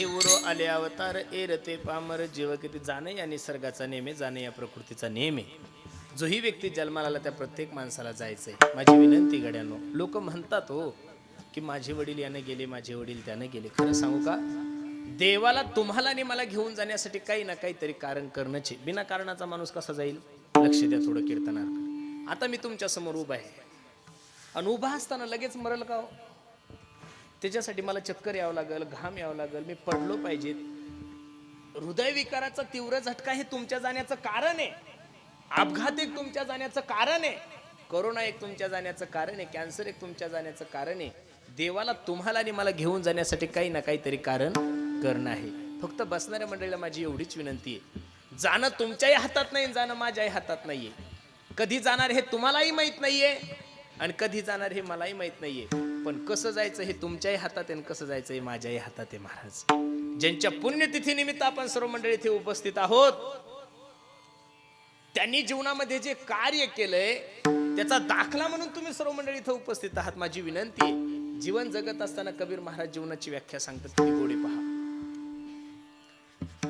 नाही उरो आले अवतार एरते पामर जीव किती जाणे या निसर्गाचा नेमे जाणे या प्रकृतीचा नेमे. जोही व्यक्ती जन्माला आला त्या प्रत्येक माणसाला जायचंय. माझी विनंती गड्यानो लोक म्हणतात हो की माझे वडील याने गेले माझे वडील त्याने गेले. खरं सांगू का? देवाला तुम्हाला आणि मला घेऊन जाण्यासाठी काही ना काहीतरी कारण करण्याचे बिना कारणाचा माणूस कसा जाईल? लक्ष द्या थोडं कीर्तनार आता मी तुमच्यासमोर उभा आहे. आणि उभा असताना लगेच मरल का हो? त्याच्यासाठी मला चक्कर यावं लागेल घाम यावं लागेल मी पडलो पाहिजे हृदयविकाराचा तीव्र झटका हे तुमच्या जाण्याचं कारण आहे. अपघात एक तुमच्या जाण्याचं कारण आहे. करोना एक तुमच्या जाण्याचं कारण आहे. कॅन्सर एक तुमच्या जाण्याचं कारण आहे. देवाला तुम्हाला आणि मला घेऊन जाण्यासाठी काही ना काहीतरी कारण करणं आहे. फक्त बसणाऱ्या मंडळीला माझी एवढीच विनंती आहे. जाणं तुमच्याही हातात नाही जाणं माझ्याही हातात नाहीये. कधी जाणार हे तुम्हालाही माहीत नाहीये आणि कधी जाणार हे मलाही माहीत नाहीये. पण कसं जायचं हे तुमच्याही हातात आहे आणि कसं जायचं हे माझ्याही हातात आहे महाराज. ज्यांच्या पुण्यतिथीनिमित्त आपण सर्व मंडळी इथे उपस्थित आहोत त्यांनी जीवनामध्ये जे कार्य केलंय त्याचा दाखला म्हणून तुम्ही सर्व मंडळी इथं उपस्थित आहात. माझी विनंती आहे जीवन जगत असताना कबीर महाराज जीवनाची व्याख्या सांगतात. तुम्ही गोडी पहा.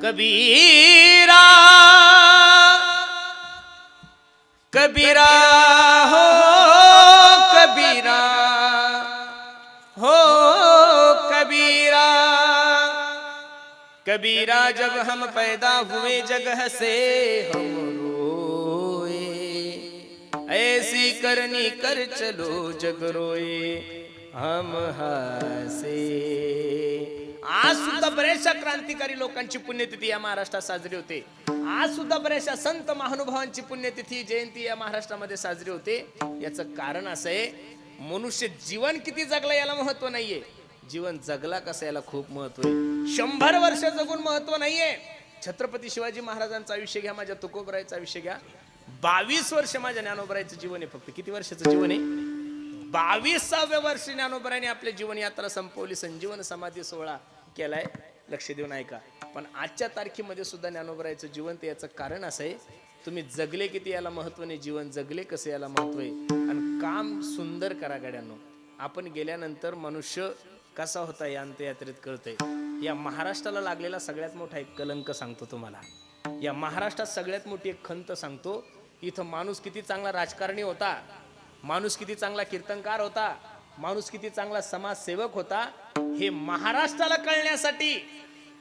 कबीरा कबीरा कबीरा जब हम पैदा हुए जगह से हम रोए। ऐसी करनी कर चलो जग रोए हम हसे। आज सुद्धा बऱ्याचशा क्रांतिकारी लोकांची पुण्यतिथी या महाराष्ट्रात साजरी होते. आज सुद्धा बऱ्याचशा संत महानुभावांची पुण्यतिथी जयंती या महाराष्ट्रामध्ये साजरी होते. याचं कारण असं आहे मनुष्य जीवन किती जगलं याला महत्त्व नाहीये. जीवन जगला कसं याला खूप महत्त्व आहे. शंभर वर्ष जगून महत्त्व नाहीये. छत्रपती शिवाजी महाराजांचं आयुष्य घ्या माझ्या तुकोबरायचं आयुष्य घ्या. बावीस वर्ष माझ्या ज्ञानोबरायचं जीवन आहे फक्त. किती वर्षाचं जीवन आहे? बावीसाव्या वर्षी ज्ञानोबराने आपली जीवन यात्रा संपवली संजीवन समाधी सोहळा केलाय. लक्ष देऊन ऐका. पण आजच्या तारखेमध्ये सुद्धा ज्ञानोबरायचं जीवन ते याचं कारण असं आहे. तुम्ही जगले किती याला महत्त्व नाही जीवन जगले कसं याला महत्त्व आहे? आणि काम सुंदर करा गाड्यांनो. आपण गेल्यानंतर मनुष्य कसा होता या अंत्ययात्रेत कळतंय. या महाराष्ट्राला लागलेला सगळ्यात मोठा एक कलंक सांगतो तुम्हाला. या महाराष्ट्रात सगळ्यात मोठी एक खंत सांगतो इथं माणूस किती चांगला राजकारणी होता माणूस किती चांगला कीर्तनकार होता माणूस किती चांगला समाजसेवक होता हे महाराष्ट्राला कळण्यासाठी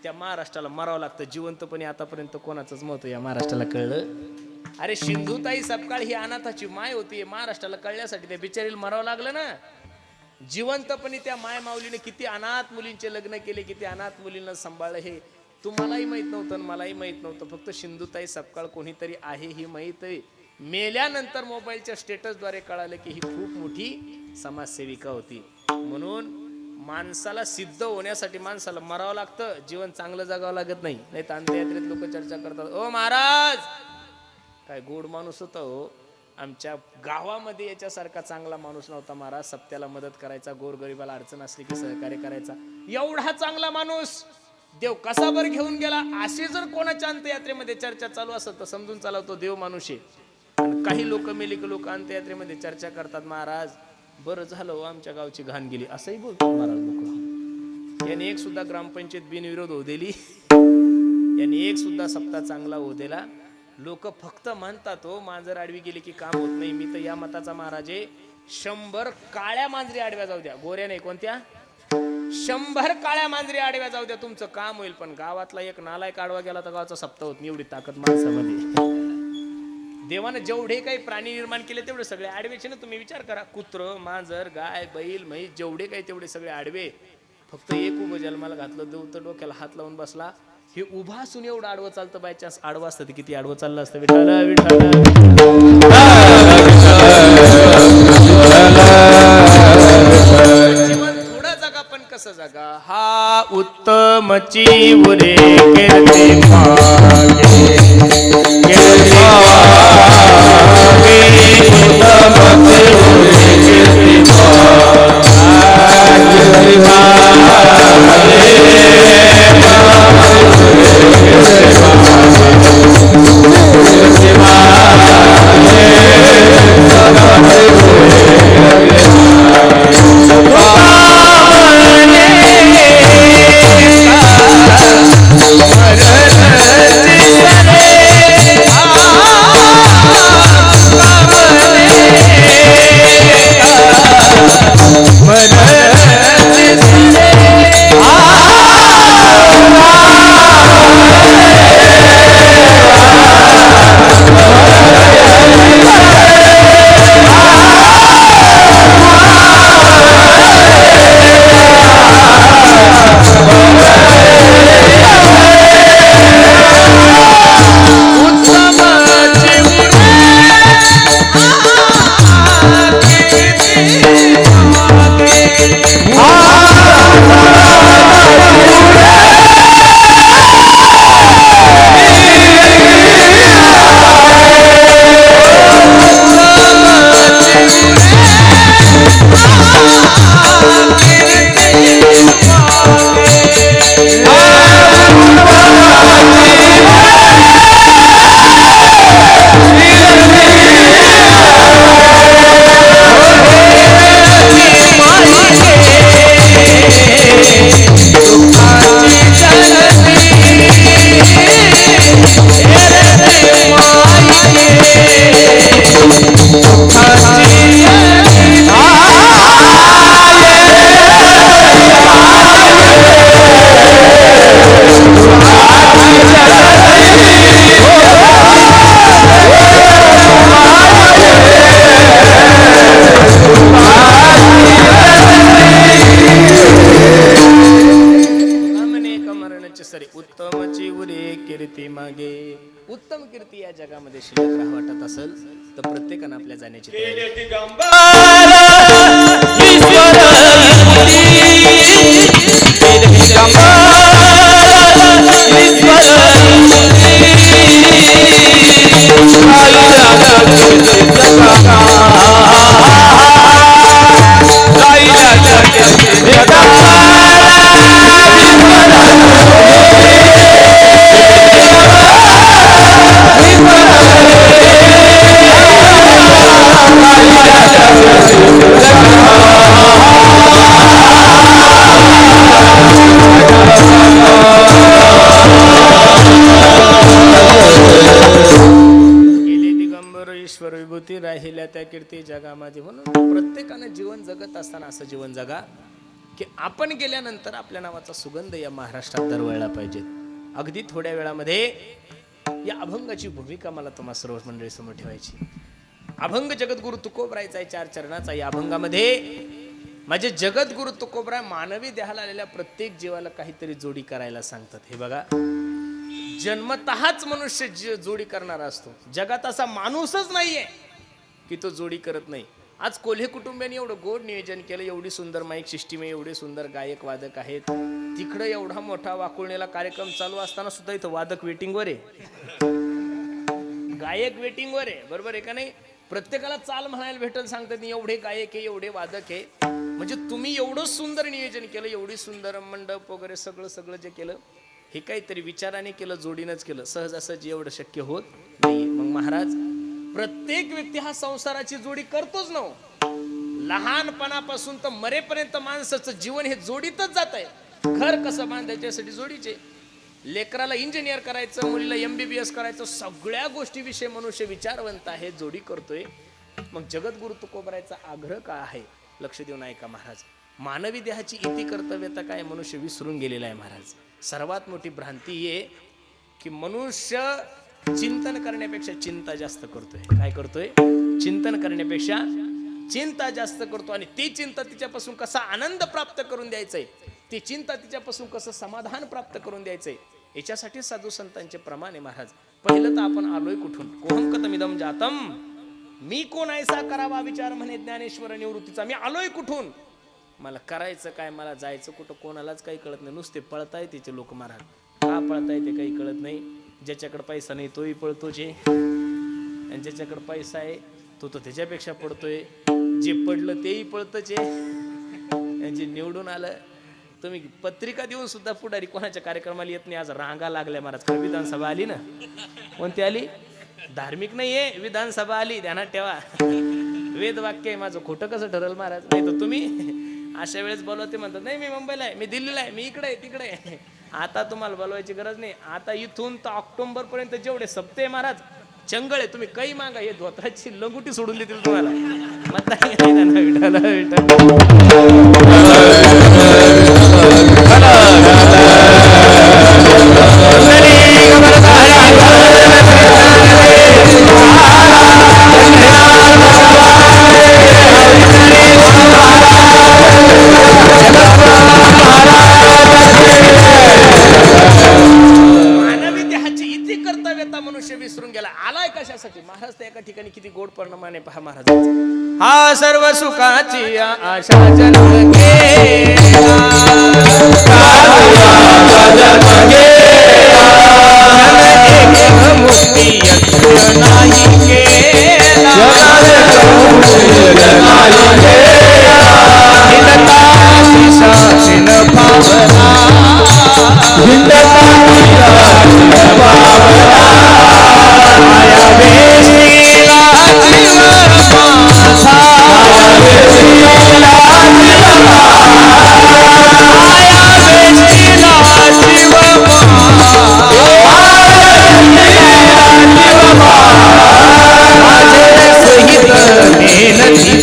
त्या महाराष्ट्राला मरावं लागतं. जिवंतपणे आतापर्यंत कोणाचंच महत्त्व या महाराष्ट्राला कळलं. अरे सिंधुताई सपकाळ ही अनाथाची माय होती महाराष्ट्राला कळण्यासाठी त्या बिचारीला मरावं लागलं ना. जिवंतपणे त्या माय माऊलीने किती अनाथ मुलींचे लग्न केले किती अनाथ मुलींना सांभाळलं हे तुम्हालाही माहीत नव्हतं आणि मलाही माहीत नव्हतं. फक्त सिंधुताई सपकाळ कोणीतरी आहे ही माहीत आहे. मेल्यानंतर मोबाईलच्या स्टेटसद्वारे कळालं की ही खूप मोठी समाजसेविका होती. म्हणून माणसाला सिद्ध होण्यासाठी माणसाला मरावं लागतं. जीवन चांगलं जगावं लागत नाही. नाही तर अंत्ययात्रेत लोक चर्चा करतात. ओ महाराज! काय गोड माणूस होता हो. आमच्या गावामध्ये याच्यासारखा चांगला माणूस नव्हता महाराज. सप्त्याला मदत करायचा गोरगरिबाला अडचण असली की सहकार्य करायचा. एवढा चांगला माणूस देव कसा बर घेऊन गेला? अशी जर कोणाच्या अंत्ययात्रेमध्ये चर्चा चालू असत तर समजून चालवतो देव माणूस आहे. काही लोक मेलिक लोक अंत्ययात्रेमध्ये चर्चा करतात महाराज बरं झालं हो, आमच्या गावची घाण गेली. असंही बोलतो महाराज लोक. याने एक सुद्धा ग्रामपंचायत बिनविरोध होऊ दिली. यांनी एक सुद्धा सप्ताह चांगला होऊ दिला. लोक फक्त म्हणतात हो मांजर आडवी गेली की काम होत नाही. मी तर या मताचा महाराज आहे शंभर काळ्या मांजरी आडव्या जाऊ द्या. गोऱ्या नाही कोणत्या? शंभर काळ्या मांजरी आडव्या जाऊ द्या. तुमचं काम होईल पण गावातला एक नालायक आडवा गेला तर गावाचा सप्ताह होत नाही एवढी ताकद माणसामध्ये. देवानं जेवढे काही प्राणी निर्माण केले तेवढे सगळे आडवेचे ना. तुम्ही विचार करा. कुत्र मांजर गाय बैल म्हैस जेवढे काही तेवढे सगळे आडवे. फक्त एक उभं जन्माला घातलं देव तर डोक्याला हात लावून बसला. हे उभा असून एवढं आडवं चालतं बाय चान्स आडवं असतं ते किती आडवं चाललं असतं विठाला विठाला जीवन थोडं जगा पण कसं जगा? हा उत्तमची उरे कीर्ती मागे कीर्ती मागे उत्तमची उरे कीर्ती मागे. उत्तम कीर्ती या जगामध्ये शिल्लक वाटत असेल तर प्रत्येकानं आपल्या जाण्याची तयारी त्या कीर्ती जगामध्ये म्हणून प्रत्येकानं जीवन जगत असताना असं जीवन जगा की आपण गेल्यानंतर आपल्या नावाचा सुगंध या महाराष्ट्रात दरवळला पाहिजे. अगदी थोड्या वेळामध्ये या अभंगाची भूमिका मला तुम्हा सर्व मंडळी समोर ठेवायची. अभंग जगद्गुरु तुकोबरायचा आहे चार चरणाचा. या अभंगामध्ये माझे जगद्गुरु तुकोबराय मानवी देहाला आलेल्या प्रत्येक जीवाला काहीतरी जोडी करायला सांगतात. हे बघा जन्मतःच मनुष्य जोडी करणारा असतो. जगात असा माणूसच नाहीये. की तो जोडी करत नाही. आज कोल्हे कुटुंबियांनी एवढं गोड नियोजन केलं एवढी सुंदर माईक सिस्टीम आहे एवढे सुंदर गायक वादक आहेत. तिकडं एवढा मोठा वाकुळणीला कार्यक्रम चालू असताना सुद्धा इथं वादक वेटिंगवर आहे. गायक वेटिंगवर आहे बरोबर आहे का नाही? प्रत्येकाला चाल म्हणायला भेटल सांगतात एवढे गायक आहे एवढे वादक आहे. म्हणजे तुम्ही एवढं सुंदर नियोजन केलं एवढी सुंदर मंडप वगैरे सगळं सगळं जे केलं हे काहीतरी विचाराने केलं जोडीनंच केलं. सहजासहजी एवढं शक्य होत नाही मग महाराज प्रत्येक व्यक्ती हा संसाराची जोडी करतोच ना हो. लहानपणापासून तर मरेपर्यंत माणसाचं जीवन हे जोडीतच जात आहे. घर कसं बांधायच्यासाठी जोडीचे लेकराला इंजिनियर करायचं मुलीला एमबीबीएस करायचं सगळ्या गोष्टीविषयी मनुष्य विचारवंत आहे जोडी करतोय. मग जगद्गुरु तुकोबरायचा आग्रह काय आहे? लक्ष देऊन ऐका महाराज. मानवी देहाची इति कर्तव्यता काय? मनुष्य विसरून गेलेला आहे महाराज. सर्वात मोठी भ्रांती आहे की मनुष्य चिंतन करण्यापेक्षा चिंता जास्त करतोय. काय करतोय? चिंतन करण्यापेक्षा चिंता जास्त करतो आणि ती चिंता तिच्यापासून कसा आनंद प्राप्त करून द्यायचंय? ती चिंता तिच्यापासून कसं समाधान प्राप्त करून द्यायचंय? याच्यासाठी साधू संतांचे प्रमाण आहे महाराज. पहिलं तर आपण आलोय कुठून? कोहम कतमिदम जातम. मी कोण ऐसा करावा विचार म्हणे ज्ञानेश्वर निवृत्तीचा. मी आलोय कुठून? मला करायचं काय मला जायचं कुठं कोणालाच काही कळत नाही. नुसते पळताय तिचे लोक महाराज. का पळताय ते काही कळत नाही? ज्याच्याकडे पैसा नाही तोही पळतो जे. आणि ज्याच्याकडे पैसा आहे तो तर त्याच्यापेक्षा पडतोय. जे पडलं तेही पळतच आहे जे निवडून आलं तुम्ही पत्रिका देऊन सुद्धा पुढारी कोणाच्या कार्यक्रमाला येत नाही? आज रांगा लागल्या महाराज. का विधानसभा आली ना? कोणती आली? धार्मिक नाहीये विधानसभा आली. ध्यानात ठेवा. वेद वाक्य आहे माझं खोटं कसं ठरल महाराज? नाही तर तुम्ही अशा वेळेस बोलवते म्हणतात नाही मी मुंबईला आहे मी दिल्लीला आहे मी इकडे आहे तिकडे आहे. आता तुम्हाला बोलवायची गरज नाही. आता इथून तर ऑक्टोबर पर्यंत जेवढे सप्ते महाराज चंगळ आहे तुम्ही काही मागा हे धोत्राची लंगुटी सोडून देतील तुम्हाला. मतदान विठाला विठाला परिणामाने पहा महाराज हा सर्व सुखाची आशा जन्म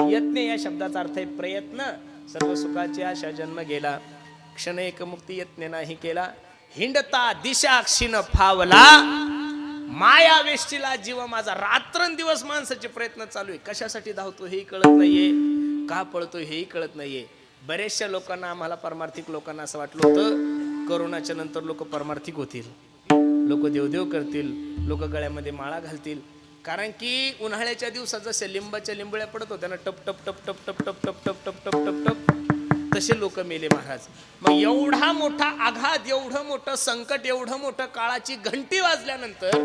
यत्न या शब्दाचा अर्थ आहे प्रयत्न. सर्व सुखाची आशा जन्म गेला. क्षण एक मुक्ती यज्ञ नाही केला. हिंडता दिशा क्षीण फावला. माया वेष्टीला जीव माझा रात्रंदिवस माणसाचे प्रयत्न चालू आहे. कशासाठी धावतो हेही कळत नाहीये. का पळतो हेही कळत नाहीये. बऱ्याचशा लोकांना आम्हाला परमार्थिक लोकांना असं वाटलं होतं करोनाच्या नंतर लोक परमार्थिक होतील. लोक देवदेव करतील. लोक गळ्यामध्ये माळा घालतील. कारण की उन्हाळ्याच्या दिवसात जसे लिंबाच्या लिंबळ्या पडत होत्या ना टप टप टप टप टप टप टप टप टप टप टप टप तसे लोक मेले महाराज मग एवढा मोठा आघात एवढं मोठं संकट एवढं मोठं काळाची घंटी वाजल्यानंतर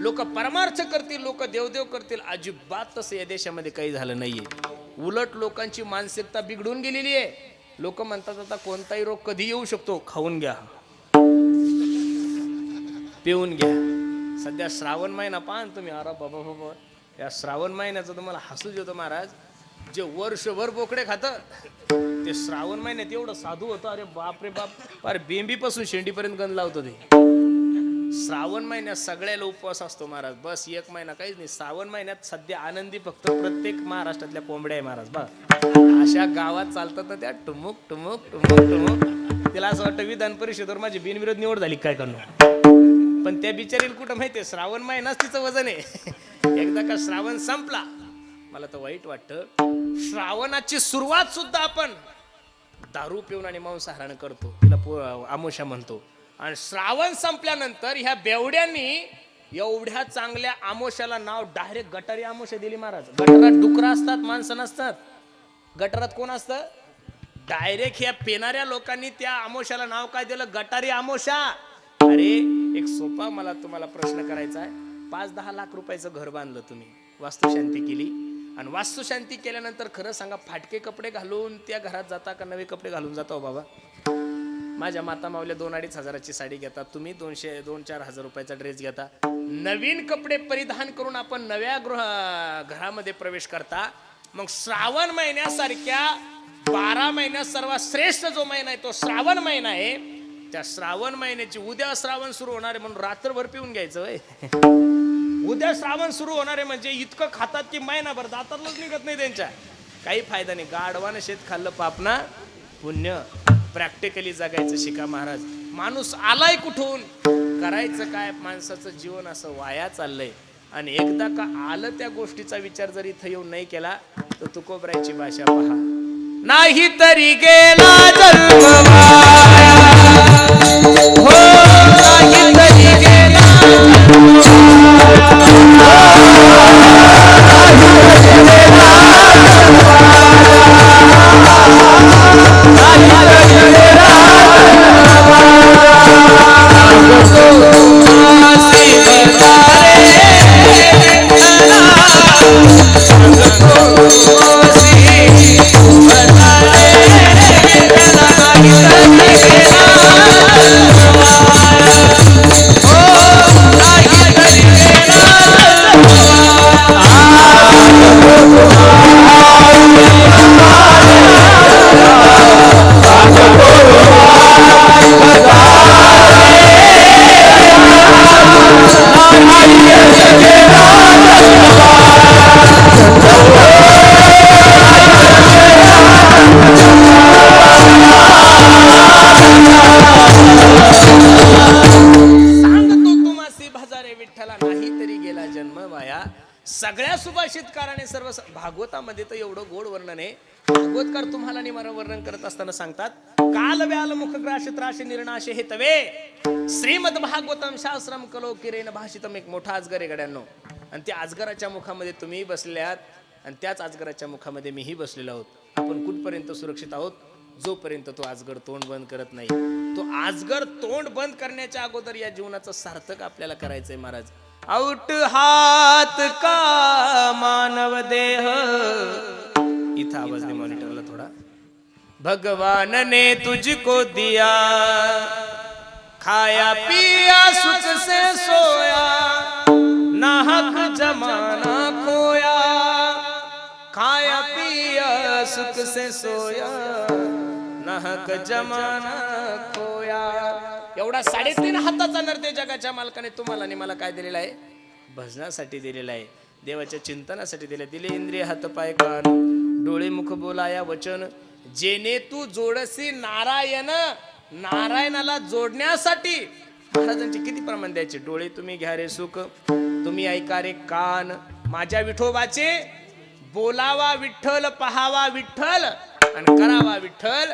लोक परमार्थ करतील लोक देवदेव करतील अजिबात तसं या देशामध्ये काही झालं नाहीये उलट लोकांची मानसिकता बिघडून गेलेली आहे लोक म्हणतात आता कोणताही रोग कधी येऊ शकतो खाऊन घ्या पिऊन घ्या सध्या श्रावण महिना पाहा तुम्ही अरे बाबा बाबा. या श्रावण महिन्याचं तुम्हाला हसूच येतो महाराज. जे वर्षभर बोकडे खातं ते श्रावण महिन्यात एवढं साधू होतं. अरे बाप रे बाप. अरे बेंबीपासून शेंडीपर्यंत गंध लावतो ते. श्रावण महिन्यात सगळ्याला उपवास असतो महाराज. बस एक महिना काहीच नाही. श्रावण महिन्यात सध्या आनंदी फक्त प्रत्येक महाराष्ट्रातल्या कोंबड्या आहे महाराज. बा अशा गावात चालतात ना त्या टुमुक टुमुक टुमुक टुमुक. तिला असं वाटतं विधान परिषदेवर माझी बिनविरोध निवड झाली. काय करणार? पण त्या बिचारीला कुठं माहितीये श्रावण महिनाच तिचं वजन आहे. एकदा का श्रावण संपला मला तर वाईट वाटतं श्रावणाची सुरुवात सुद्धा आपण दारू पिऊन आणि मांसाहारण करतो. तिला आमोशा म्हणतो. आणि श्रावण संपल्यानंतर ह्या बेवड्यांनी एवढ्या चांगल्या आमोशाला नाव डायरेक्ट गटारी आमोशा दिली महाराज. गटारात डुकरं असतात माणसं नसतात. गटारात कोण असतं? डायरेक्ट ह्या पेणाऱ्या लोकांनी त्या आमोशाला नाव काय दिलं? गटारी आमोशा. अरे एक सोपा मला तुम्हाला प्रश्न करायचा आहे. पाच दहा लाख रुपयाचं घर बांधलं तुम्ही वास्तुशांती केली. आणि वास्तुशांती केल्यानंतर खरं सांगा फाटके कपडे घालून त्या घरात जाता का नवे कपडे घालून जाता हो बाबा? माझ्या माता मावल्या दोन अडीच हजाराची साडी घेता तुम्ही दोनशे दोन चार हजार रुपयाचा ड्रेस घेता. नवीन कपडे परिधान करून आपण नव्या गृह घरामध्ये प्रवेश करता. मग श्रावण महिन्यासारख्या बारा महिन्यात सर्वात श्रेष्ठ जो महिना आहे तो श्रावण महिना आहे. त्या श्रावण महिन्याची उद्या श्रावण सुरू होणार आहे म्हणून रात्रभर पिऊन घ्यायचं वय उद्या श्रावण सुरू होणार आहे म्हणजे इतकं खातात की महिनाभर दातातलंच निघत नाही त्यांच्या. काही फायदा नाही. गाढवानं शेत खाल्लं पापना पुण्य. प्रॅक्टिकली जगायचं शिका महाराज. माणूस आलाय कुठून? करायचं काय? माणसाचं जीवन असं वाया चाललंय. आणि एकदा का आलं त्या गोष्टीचा विचार जर इथं येऊन नाही केला तर तुकोबरायची भाषा पहा. नाही तरी गेला Bye. वर्णन आहे भागवतकार तुम्हाला निवार वर्णन करत असताना सांगतात काल व्याल मुखग्राश त्राश निर्णाशे हे तवे श्रीमद भागवतम शास्त्रम कलो किरेन भाषितम एक मोठा अजगर आहे गड्यांनो. आणि त्या अजगराच्या मुखामध्ये तुम्ही बसल्यात आणि त्याच अजगराच्या मुखामध्ये मीही बसलेलो आहोत. आपण कुठपर्यंत सुरक्षित आहोत? जोपर्यंत तो आजगर तोंड बंद करत नाही. तो आजगर तोंड बंद करण्याच्या अगोदर या जीवनाचं सार्थक आपल्याला करायचंय महाराज. आउट हात का मानव देह? इथं आवाज दे मॉनिटरला थोडा. भगवान ने तुझको दिया खाया पिया सुख से सोया नाहक जमाना खोया खाया पिया सुख से सोया नाहक जमाना खोया. एवढा साडेतीन हाताचा नरते जगाच्या मालकाने तुम्हाला आणि मला काय दिलेला आहे? भजनासाठी दिलेला आहे. देवाच्या चिंतनासाठी दिले दिले इंद्रिय हात पाय कान. डोळे मुख बोलाया वचन. जेने तू जोडसी नारायण नारायणाला जोडण्यासाठी. महाराजांचे किती प्रमाण द्यायचे? डोळे तुम्ही घ्या रे सुख. तुम्ही ऐका रे कान. माझ्या विठोबाचे बोलावा विठ्ठल पहावा विठ्ठल आणि करावा विठ्ठल.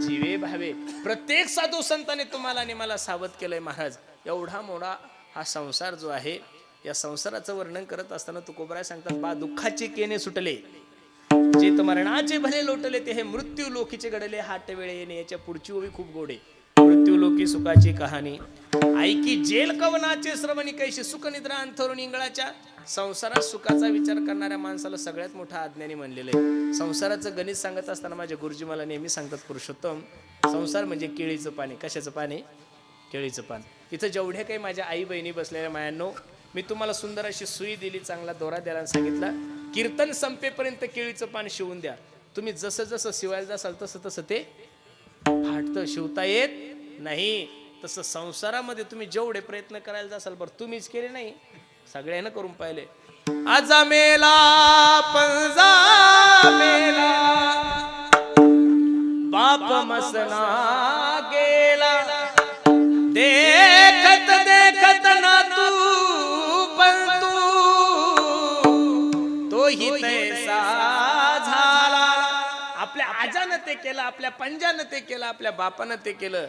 जीवे भावे. प्रत्येक साधू संताने तुम्हाला आणि मला सावध केलंय महाराज. एवढा मोठा हा संसार जो आहे या संसाराचं वर्णन करत असताना तुकोबराय सांगतात बा दुःखाचे केने सुटले. जे मरणाचे भले लोटले ते हे मृत्यू लोकीचे घडले. हाट वेळे येणे याच्या पुढची ओवी खूप गोडे मृत्यू लोकी सुखाची कहाणी. ऐकी जेल कवनाचे श्रवणी कैशी सुख निद्रा अंथरून इंगळाच्या. संसारात सुखाचा विचार करणाऱ्या माणसाला सगळ्यात मोठा अज्ञानी म्हणलेलं आहे. संसाराचं गणित सांगत असताना माझे गुरुजी मला नेहमी सांगतात पुरुषोत्तम संसार म्हणजे केळीचं पाणी कशाचं पाणी केळीचं पान. इथं जेवढ्या काही माझ्या आई बहिणी बसलेल्या मायांनो मी तुम्हाला सुंदर अशी सुई दिली चांगला दोरा द्यायला सांगितला. कीर्तन संपेपर्यंत केळीचं पान शिवून द्या. तुम्ही जसं जसं शिवायला जासाल तसं तसं ते फाटतं शिवता येत नाही. तसं संसारामध्ये तुम्ही जेवढे प्रयत्न करायला जासाल बरं तुम्हीच केले नाही. सगळ्यांना करून पाहिले. आजा मेला पंजा मेला बाप मसना आपल्या पंजानं ते केलं आपल्या बापानं ते केलं.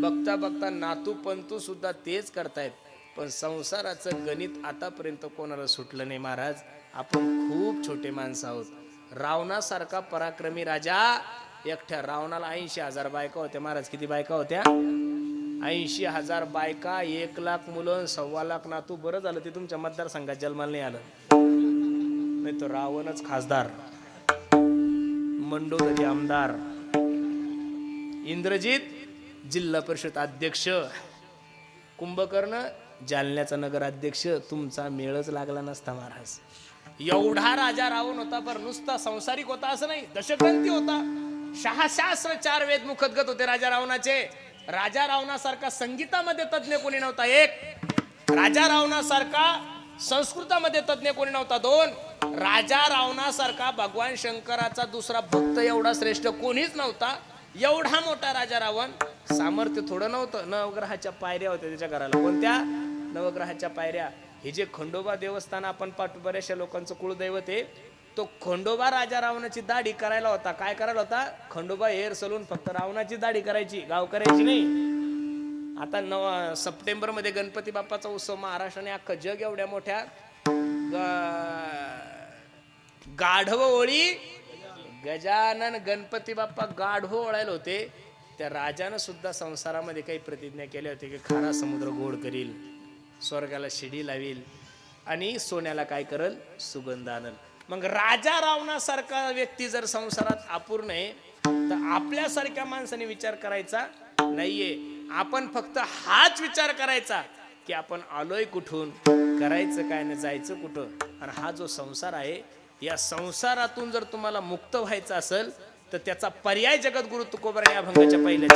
बघता बघता नातू पंतू सुद्धा तेच करतायत. पण संसाराचं गणित आतापर्यंत कोणाला सुटलं नाही महाराज. आपण खूप छोटे माणसं आहोत. रावणासारखा पराक्रमी राजा एकट्या रावणाला ऐंशी हजार बायका होत्या. महाराज किती बायका होत्या? ऐंशी हजार बायका एक लाख मुलं सव्वा लाख नातू. बरं झालं ते तुमच्या मतदारसंघात जन्माला नाही आलं. नाही तो रावणच खासदार. मंडोदरी आमदार. इंद्रजित जिल्हा परिषद अध्यक्ष. कुंभकर्ण जालन्याचा नगराध्यक्ष तुमचा मेळच लागला नसता महाराज. एवढा राजा रावण होता पर नुसता संसारिक होता असं नाही दशग्रंथी होता. शहाशास्त्र चार वेद मुखदगत होते राजा रावणाचे. राजा रावणासारखा संगीतामध्ये तज्ज्ञ कोणी नव्हता एक. राजा रावणासारखा संस्कृतामध्ये तज्ज्ञ कोणी नव्हता दोन. राजा रावणासारखा भगवान शंकराचा दुसरा भक्त एवढा श्रेष्ठ कोणीच नव्हता. एवढा मोठा राजा रावण सामर्थ्य थोडं नव्हतं. नवग्रहाच्या पायऱ्या होत्या त्याच्या घराला. कोणत्या नवग्रहाच्या पायऱ्या हे जे खंडोबा देवस्थान आपण पाठवू बऱ्याचशा लोकांचं कुळदैवत आहे तो खंडोबा राजा रावणाची दाढी करायला होता. काय करायला होता? खंडोबा हेअर सलून फक्त रावणाची दाढी करायची गाव करायची नाही. आता नव सप्टेंबरमध्ये गणपती बाप्पाचा उत्सव महाराष्ट्राने अख्खं जग एवढ्या मोठ्या गाढव ओळी गजानन गणपती बाप्पा गाढो ओळायला होते. त्या राजानं सुद्धा संसारामध्ये काही प्रतिज्ञा केल्या होत्या की खारा समुद्र गोड करील स्वर्गाला शिडी लावील आणि सोन्याला काय करल? सुगंध आणल. मग राजा रावणासारखा व्यक्ती जर संसारात अपूर्ण आहे तर आपल्यासारख्या माणसाने विचार करायचा नाहीये. आपण फक्त हाच विचार करायचा की आपण आलोय कुठून? करायचं काय ना जायचं कुठं? आणि हा जो संसार आहे या संसारातून जर तुम्हाला मुक्त व्हायचं असेल तर त्याचा पर्याय जगद्गुरु तुकोबरा या भंगाच्या पहिल्या